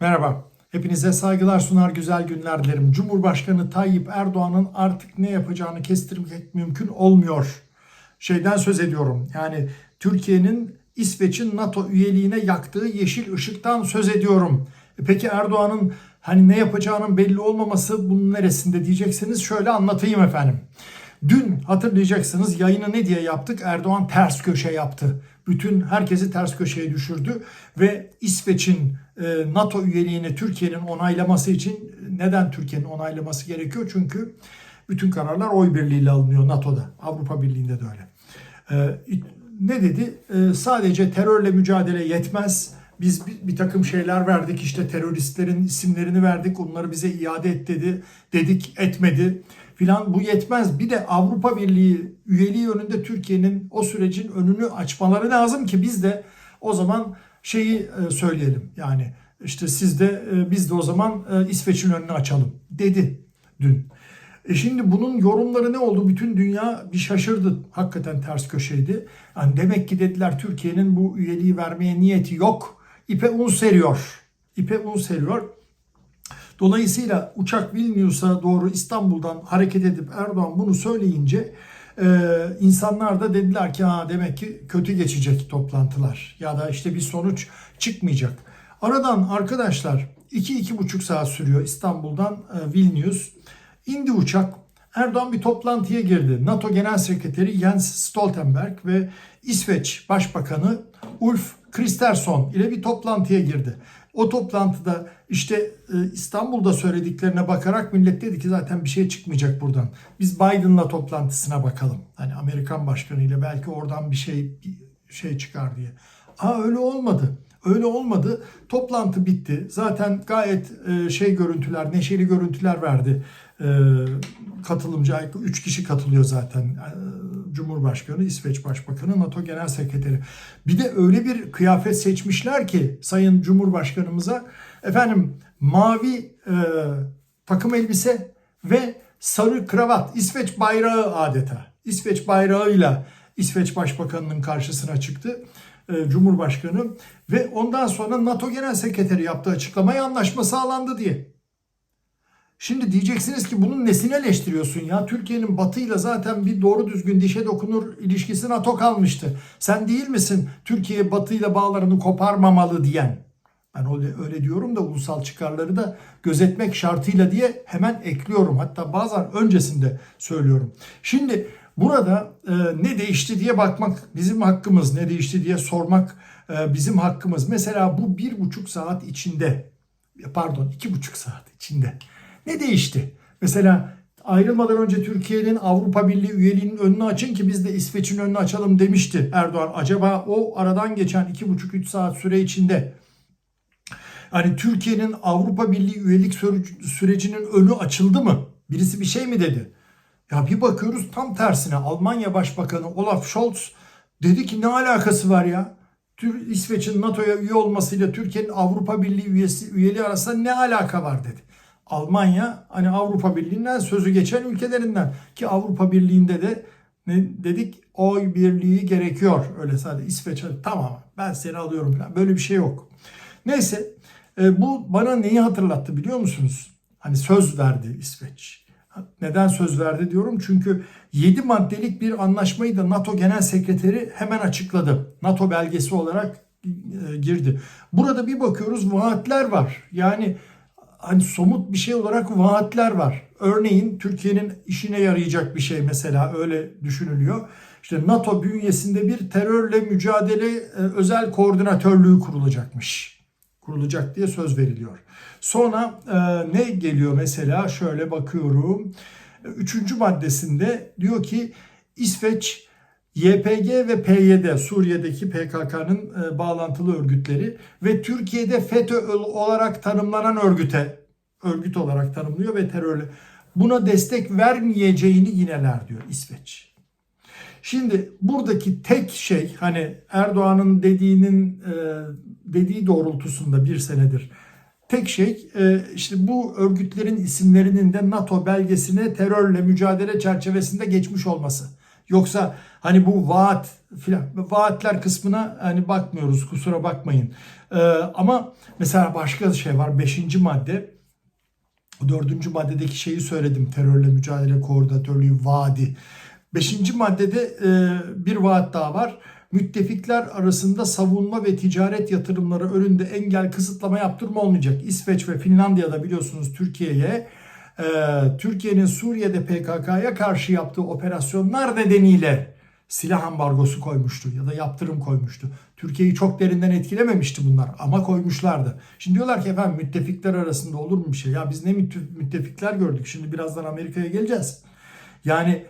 Merhaba. Hepinize saygılar sunar güzel günler dilerim. Cumhurbaşkanı Tayyip Erdoğan'ın artık ne yapacağını kestirmek mümkün olmuyor. Şeyden söz ediyorum. Yani Türkiye'nin İsveç'in NATO üyeliğine yaktığı yeşil ışıktan söz ediyorum. E peki Erdoğan'ın hani ne yapacağının belli olmaması bunun neresinde diyeceksiniz. Şöyle anlatayım efendim. Dün hatırlayacaksınız yayını ne diye yaptık? Erdoğan ters köşe yaptı. Bütün herkesi ters köşeye düşürdü ve İsveç'in e, NATO üyeliğini Türkiye'nin onaylaması için neden Türkiye'nin onaylaması gerekiyor? Çünkü bütün kararlar oy birliğiyle alınıyor NATO'da. Avrupa Birliği'nde de öyle. E, ne dedi? E, sadece terörle mücadele yetmez. Biz bir, bir takım şeyler verdik işte teröristlerin isimlerini verdik onları bize iade et dedi dedik etmedi filan bu yetmez. Bir de Avrupa Birliği üyeliği önünde Türkiye'nin o sürecin önünü açmaları lazım ki biz de o zaman şeyi e, söyleyelim. Yani işte siz de e, biz de o zaman e, İsveç'in önünü açalım dedi dün. E şimdi bunun yorumları ne oldu? Bütün dünya bir şaşırdı. Hakikaten ters köşeydi. Yani demek ki dediler Türkiye'nin bu üyeliği vermeye niyeti yok. İpe un seriyor. İpe un seriyor. Dolayısıyla uçak Vilnius'a doğru İstanbul'dan hareket edip Erdoğan bunu söyleyince e, insanlar da dediler ki ha demek ki kötü geçecek toplantılar ya da işte bir sonuç çıkmayacak. Aradan arkadaşlar 2-2,5 saat sürüyor İstanbul'dan e, Vilnius. İndi uçak. Erdoğan bir toplantıya girdi. NATO Genel Sekreteri Jens Stoltenberg ve İsveç Başbakanı Ulf Kristersson ile bir toplantıya girdi. O toplantıda işte e, İstanbul'da söylediklerine bakarak millet dedi ki zaten bir şey çıkmayacak buradan. Biz Biden'la toplantısına bakalım. Hani Amerikan başkanı ile belki oradan bir şey bir şey çıkar diye. Aa öyle olmadı. Öyle olmadı. Toplantı bitti. Zaten gayet e, şey görüntüler, neşeli görüntüler verdi. E, katılımcı 3 kişi katılıyor zaten. Cumhurbaşkanı, İsveç Başbakanı, NATO Genel Sekreteri. Bir de öyle bir kıyafet seçmişler ki Sayın Cumhurbaşkanımıza efendim mavi e, takım elbise ve sarı kravat, İsveç bayrağı adeta. İsveç bayrağıyla İsveç Başbakanı'nın karşısına çıktı. E, Cumhurbaşkanı ve ondan sonra NATO Genel Sekreteri yaptığı açıklamaya anlaşma sağlandı diye. Şimdi diyeceksiniz ki bunun nesini eleştiriyorsun ya? Türkiye'nin batıyla zaten bir doğru düzgün dişe dokunur ilişkisi NATO kalmıştı. Sen değil misin Türkiye batıyla bağlarını koparmamalı diyen? Ben öyle, öyle diyorum da ulusal çıkarları da gözetmek şartıyla diye hemen ekliyorum. Hatta bazen öncesinde söylüyorum. Şimdi burada e, ne değişti diye bakmak bizim hakkımız. Ne değişti diye sormak e, bizim hakkımız. Mesela bu bir buçuk saat içinde pardon iki buçuk saat içinde ne değişti? Mesela ayrılmadan önce Türkiye'nin Avrupa Birliği üyeliğinin önünü açın ki biz de İsveç'in önünü açalım demişti Erdoğan. Acaba o aradan geçen 2,5-3 saat süre içinde hani Türkiye'nin Avrupa Birliği üyelik sürecinin önü açıldı mı? Birisi bir şey mi dedi? Ya bir bakıyoruz tam tersine Almanya Başbakanı Olaf Scholz dedi ki ne alakası var ya? İsveç'in NATO'ya üye olmasıyla Türkiye'nin Avrupa Birliği üyesi, üyeliği arasında ne alaka var dedi. Almanya hani Avrupa Birliği'nden sözü geçen ülkelerinden ki Avrupa Birliği'nde de ne dedik oy birliği gerekiyor. Öyle sadece İsveç tamam ben seni alıyorum falan böyle bir şey yok. Neyse e, bu bana neyi hatırlattı biliyor musunuz? Hani söz verdi İsveç. Neden söz verdi diyorum? Çünkü 7 maddelik bir anlaşmayı da NATO Genel Sekreteri hemen açıkladı. NATO belgesi olarak e, girdi. Burada bir bakıyoruz vaatler var. Yani hani somut bir şey olarak vaatler var. Örneğin Türkiye'nin işine yarayacak bir şey mesela öyle düşünülüyor. İşte NATO bünyesinde bir terörle mücadele e, özel koordinatörlüğü kurulacakmış. Kurulacak diye söz veriliyor. Sonra e, ne geliyor mesela şöyle bakıyorum. Üçüncü maddesinde diyor ki İsveç YPG ve PYD Suriye'deki PKK'nın e, bağlantılı örgütleri ve Türkiye'de FETÖ olarak tanımlanan örgüte örgüt olarak tanımlıyor ve terörle buna destek vermeyeceğini yineler diyor İsveç. Şimdi buradaki tek şey hani Erdoğan'ın dediğinin e, dediği doğrultusunda bir senedir tek şey e, işte bu örgütlerin isimlerinin de NATO belgesine terörle mücadele çerçevesinde geçmiş olması. Yoksa hani bu vaat filan vaatler kısmına hani bakmıyoruz kusura bakmayın. Ee, ama mesela başka şey var. Beşinci madde. Dördüncü maddedeki şeyi söyledim. Terörle mücadele koordinatörlüğü vaadi. Beşinci maddede e, bir vaat daha var. Müttefikler arasında savunma ve ticaret yatırımları önünde engel kısıtlama yaptırma olmayacak. İsveç ve Finlandiya'da biliyorsunuz Türkiye'ye e, Türkiye'nin Suriye'de PKK'ya karşı yaptığı operasyonlar nedeniyle silah ambargosu koymuştu ya da yaptırım koymuştu. Türkiye'yi çok derinden etkilememişti bunlar ama koymuşlardı. Şimdi diyorlar ki efendim müttefikler arasında olur mu bir şey? Ya biz ne mütte- müttefikler gördük. Şimdi birazdan Amerika'ya geleceğiz. Yani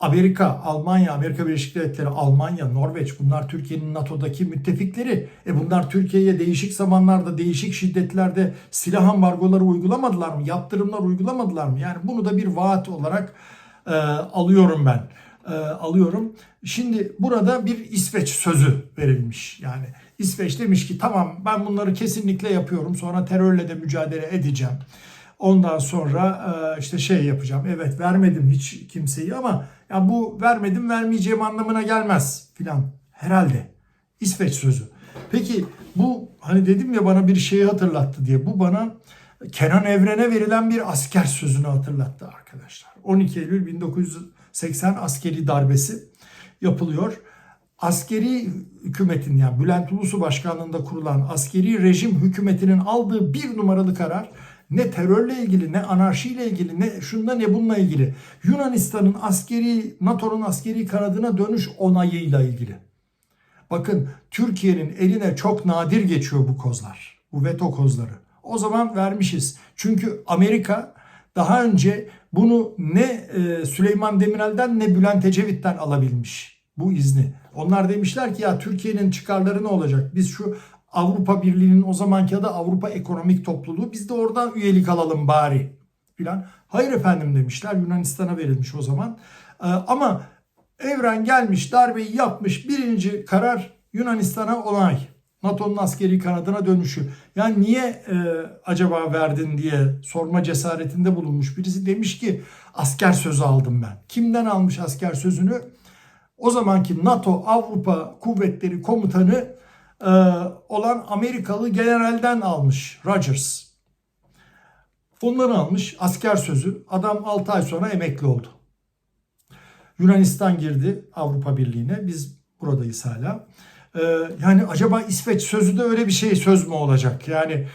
Amerika, Almanya, Amerika Birleşik Devletleri, Almanya, Norveç bunlar Türkiye'nin NATO'daki müttefikleri. E bunlar Türkiye'ye değişik zamanlarda, değişik şiddetlerde silah ambargoları uygulamadılar mı? Yaptırımlar uygulamadılar mı? Yani bunu da bir vaat olarak e, alıyorum ben. E, alıyorum. Şimdi burada bir İsveç sözü verilmiş. Yani İsveç demiş ki tamam ben bunları kesinlikle yapıyorum. Sonra terörle de mücadele edeceğim. Ondan sonra e, işte şey yapacağım. Evet vermedim hiç kimseyi ama ya bu vermedim vermeyeceğim anlamına gelmez filan. Herhalde. İsveç sözü. Peki bu hani dedim ya bana bir şeyi hatırlattı diye. Bu bana Kenan Evren'e verilen bir asker sözünü hatırlattı arkadaşlar. 12 Eylül 1980 askeri darbesi yapılıyor. Askeri hükümetin yani Bülent Ulusu başkanlığında kurulan askeri rejim hükümetinin aldığı bir numaralı karar ne terörle ilgili ne anarşiyle ilgili ne şunda ne bununla ilgili Yunanistan'ın askeri NATO'nun askeri kanadına dönüş onayıyla ilgili. Bakın Türkiye'nin eline çok nadir geçiyor bu kozlar. Bu veto kozları. O zaman vermişiz. Çünkü Amerika daha önce bunu ne e, Süleyman Demirel'den ne Bülent Ecevit'ten alabilmiş bu izni. Onlar demişler ki ya Türkiye'nin çıkarları ne olacak? Biz şu Avrupa Birliği'nin o zamanki adı Avrupa Ekonomik Topluluğu biz de oradan üyelik alalım bari filan. Hayır efendim demişler Yunanistan'a verilmiş o zaman. Ee, ama Evren gelmiş darbeyi yapmış birinci karar Yunanistan'a onay. NATO'nun askeri kanadına dönüşü. Yani niye e, acaba verdin diye sorma cesaretinde bulunmuş birisi demiş ki asker sözü aldım ben. Kimden almış asker sözünü? O zamanki NATO Avrupa Kuvvetleri Komutanı e, olan Amerikalı generalden almış Rogers. Onları almış asker sözü. Adam 6 ay sonra emekli oldu. Yunanistan girdi Avrupa Birliği'ne. Biz buradayız hala. Ee, yani acaba İsveç sözü de öyle bir şey söz mü olacak? Yani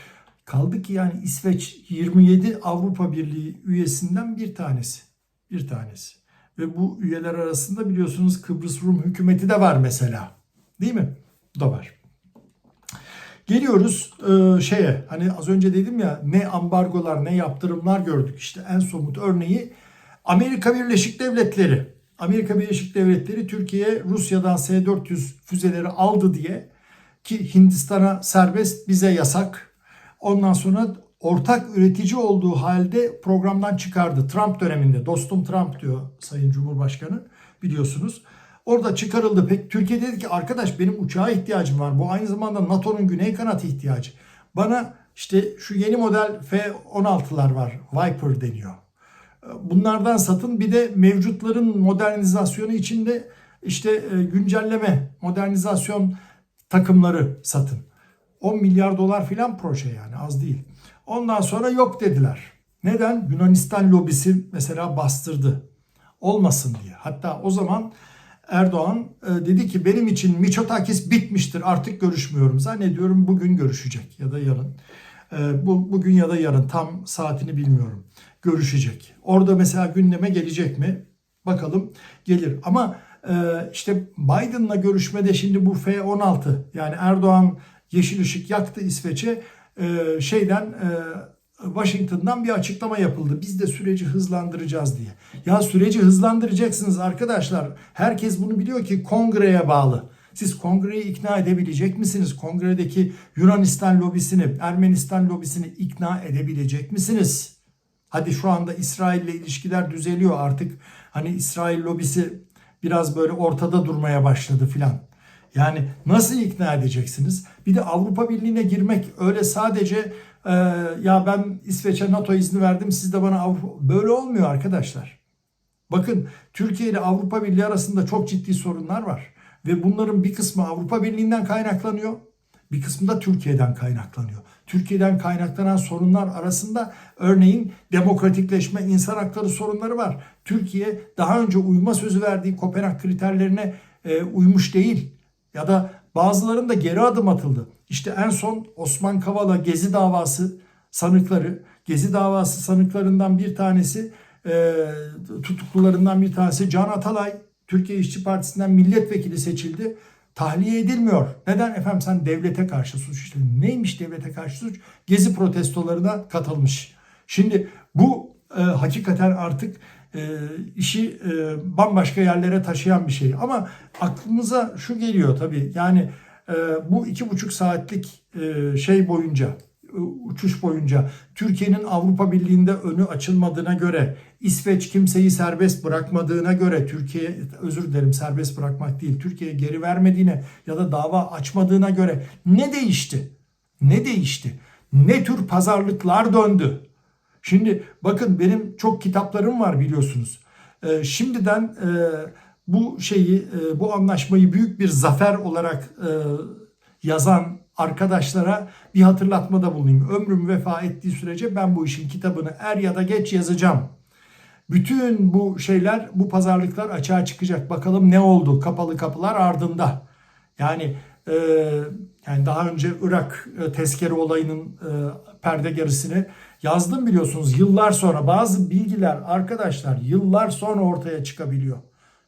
kaldı ki yani İsveç 27 Avrupa Birliği üyesinden bir tanesi. Bir tanesi. Ve bu üyeler arasında biliyorsunuz Kıbrıs Rum hükümeti de var mesela. Değil mi? Bu da var. Geliyoruz e, şeye hani az önce dedim ya ne ambargolar ne yaptırımlar gördük işte en somut örneği Amerika Birleşik Devletleri. Amerika Birleşik Devletleri Türkiye Rusya'dan S-400 füzeleri aldı diye ki Hindistan'a serbest bize yasak. Ondan sonra ortak üretici olduğu halde programdan çıkardı. Trump döneminde dostum Trump diyor Sayın Cumhurbaşkanı biliyorsunuz. Orada çıkarıldı. Pek Türkiye dedi ki arkadaş benim uçağa ihtiyacım var. Bu aynı zamanda NATO'nun güney kanatı ihtiyacı. Bana işte şu yeni model F-16'lar var. Viper deniyor. Bunlardan satın bir de mevcutların modernizasyonu içinde işte e, güncelleme, modernizasyon takımları satın. 10 milyar dolar filan proje yani az değil. Ondan sonra yok dediler. Neden? Yunanistan lobisi mesela bastırdı. Olmasın diye. Hatta o zaman Erdoğan e, dedi ki benim için Miçotakis bitmiştir artık görüşmüyorum. Zannediyorum bugün görüşecek ya da yarın. E, bu, bugün ya da yarın tam saatini bilmiyorum. Görüşecek. Orada mesela gündeme gelecek mi? Bakalım gelir. Ama e, işte Biden'la görüşmede şimdi bu F-16 yani Erdoğan yeşil ışık yaktı İsveç'e şeyden Washington'dan bir açıklama yapıldı. Biz de süreci hızlandıracağız diye. Ya süreci hızlandıracaksınız arkadaşlar. Herkes bunu biliyor ki kongreye bağlı. Siz kongreyi ikna edebilecek misiniz? Kongredeki Yunanistan lobisini, Ermenistan lobisini ikna edebilecek misiniz? Hadi şu anda İsrail ile ilişkiler düzeliyor artık. Hani İsrail lobisi biraz böyle ortada durmaya başladı filan. Yani nasıl ikna edeceksiniz? Bir de Avrupa Birliği'ne girmek öyle sadece e, ya ben İsveç'e NATO izni verdim siz de bana Avrupa... Böyle olmuyor arkadaşlar. Bakın Türkiye ile Avrupa Birliği arasında çok ciddi sorunlar var. Ve bunların bir kısmı Avrupa Birliği'nden kaynaklanıyor. Bir kısmı da Türkiye'den kaynaklanıyor. Türkiye'den kaynaklanan sorunlar arasında örneğin demokratikleşme, insan hakları sorunları var. Türkiye daha önce uyma sözü verdiği Kopenhag kriterlerine e, uymuş değil. Ya da bazılarında geri adım atıldı. İşte en son Osman Kavala Gezi davası sanıkları, Gezi davası sanıklarından bir tanesi, e, tutuklularından bir tanesi Can Atalay, Türkiye İşçi Partisi'nden milletvekili seçildi. Tahliye edilmiyor. Neden? Efendim sen devlete karşı suç işledin. Neymiş devlete karşı suç? Gezi protestolarına katılmış. Şimdi bu e, hakikaten artık e, işi e, bambaşka yerlere taşıyan bir şey. Ama aklımıza şu geliyor tabii. Yani bu iki buçuk saatlik e, şey boyunca uçuş boyunca Türkiye'nin Avrupa Birliği'nde önü açılmadığına göre, İsveç kimseyi serbest bırakmadığına göre, Türkiye özür dilerim serbest bırakmak değil, Türkiye'ye geri vermediğine ya da dava açmadığına göre ne değişti? Ne değişti? Ne tür pazarlıklar döndü? Şimdi bakın benim çok kitaplarım var biliyorsunuz. Ee, şimdiden e, bu şeyi, e, bu anlaşmayı büyük bir zafer olarak e, yazan arkadaşlara bir hatırlatmada bulunayım. Ömrüm vefa ettiği sürece ben bu işin kitabını er ya da geç yazacağım. Bütün bu şeyler, bu pazarlıklar açığa çıkacak. Bakalım ne oldu? Kapalı kapılar ardında. Yani e, yani daha önce Irak e, tezkere olayının e, perde gerisini yazdım biliyorsunuz. Yıllar sonra bazı bilgiler arkadaşlar yıllar sonra ortaya çıkabiliyor.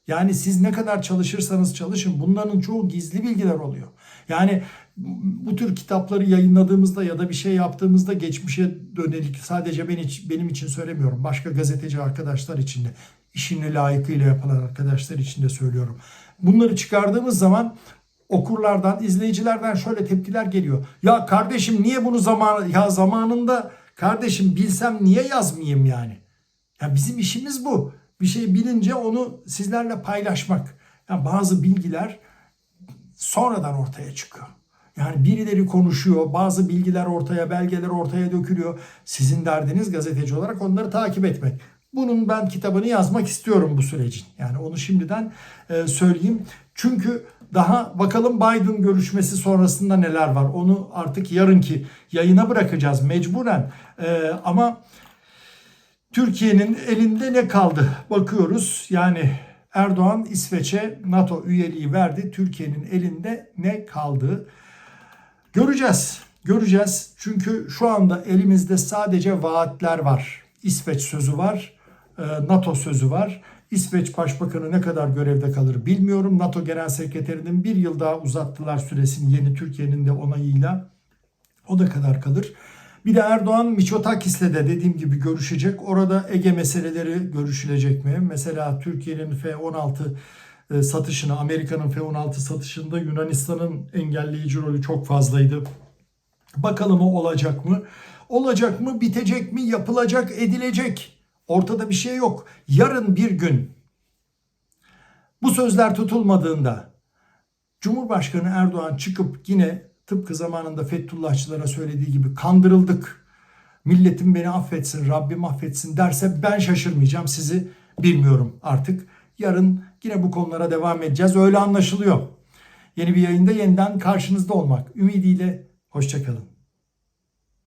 Yani siz ne kadar çalışırsanız çalışın bunların çoğu gizli bilgiler oluyor. Yani bu tür kitapları yayınladığımızda ya da bir şey yaptığımızda geçmişe dönelik sadece ben için, benim için söylemiyorum. Başka gazeteci arkadaşlar için de işini layıkıyla yapan arkadaşlar için de söylüyorum. Bunları çıkardığımız zaman okurlardan, izleyicilerden şöyle tepkiler geliyor. Ya kardeşim niye bunu zaman ya zamanında kardeşim bilsem niye yazmayayım yani? Ya bizim işimiz bu. Bir şey bilince onu sizlerle paylaşmak. Yani bazı bilgiler sonradan ortaya çıkıyor. Yani birileri konuşuyor, bazı bilgiler ortaya, belgeler ortaya dökülüyor. Sizin derdiniz gazeteci olarak onları takip etmek. Bunun ben kitabını yazmak istiyorum bu sürecin. Yani onu şimdiden e, söyleyeyim. Çünkü daha bakalım Biden görüşmesi sonrasında neler var. Onu artık yarınki yayına bırakacağız mecburen. E, ama Türkiye'nin elinde ne kaldı? Bakıyoruz. Yani Erdoğan İsveç'e NATO üyeliği verdi. Türkiye'nin elinde ne kaldı? Göreceğiz. Göreceğiz. Çünkü şu anda elimizde sadece vaatler var. İsveç sözü var. e, NATO sözü var. İsveç Başbakanı ne kadar görevde kalır bilmiyorum. NATO Genel Sekreterinin bir yıl daha uzattılar süresini yeni Türkiye'nin de onayıyla. O da kadar kalır. Bir de Erdoğan Miçotakis'le de dediğim gibi görüşecek. Orada Ege meseleleri görüşülecek mi? Mesela Türkiye'nin F-16 e, satışını, Amerika'nın F-16 satışında Yunanistan'ın engelleyici rolü çok fazlaydı. Bakalım o olacak mı? Olacak mı? Bitecek mi? Yapılacak, edilecek. Ortada bir şey yok. Yarın bir gün bu sözler tutulmadığında Cumhurbaşkanı Erdoğan çıkıp yine tıpkı zamanında Fethullahçılara söylediği gibi kandırıldık. Milletim beni affetsin, Rabbim affetsin derse ben şaşırmayacağım. Sizi bilmiyorum artık. Yarın yine bu konulara devam edeceğiz. Öyle anlaşılıyor. Yeni bir yayında yeniden karşınızda olmak ümidiyle. Hoşçakalın.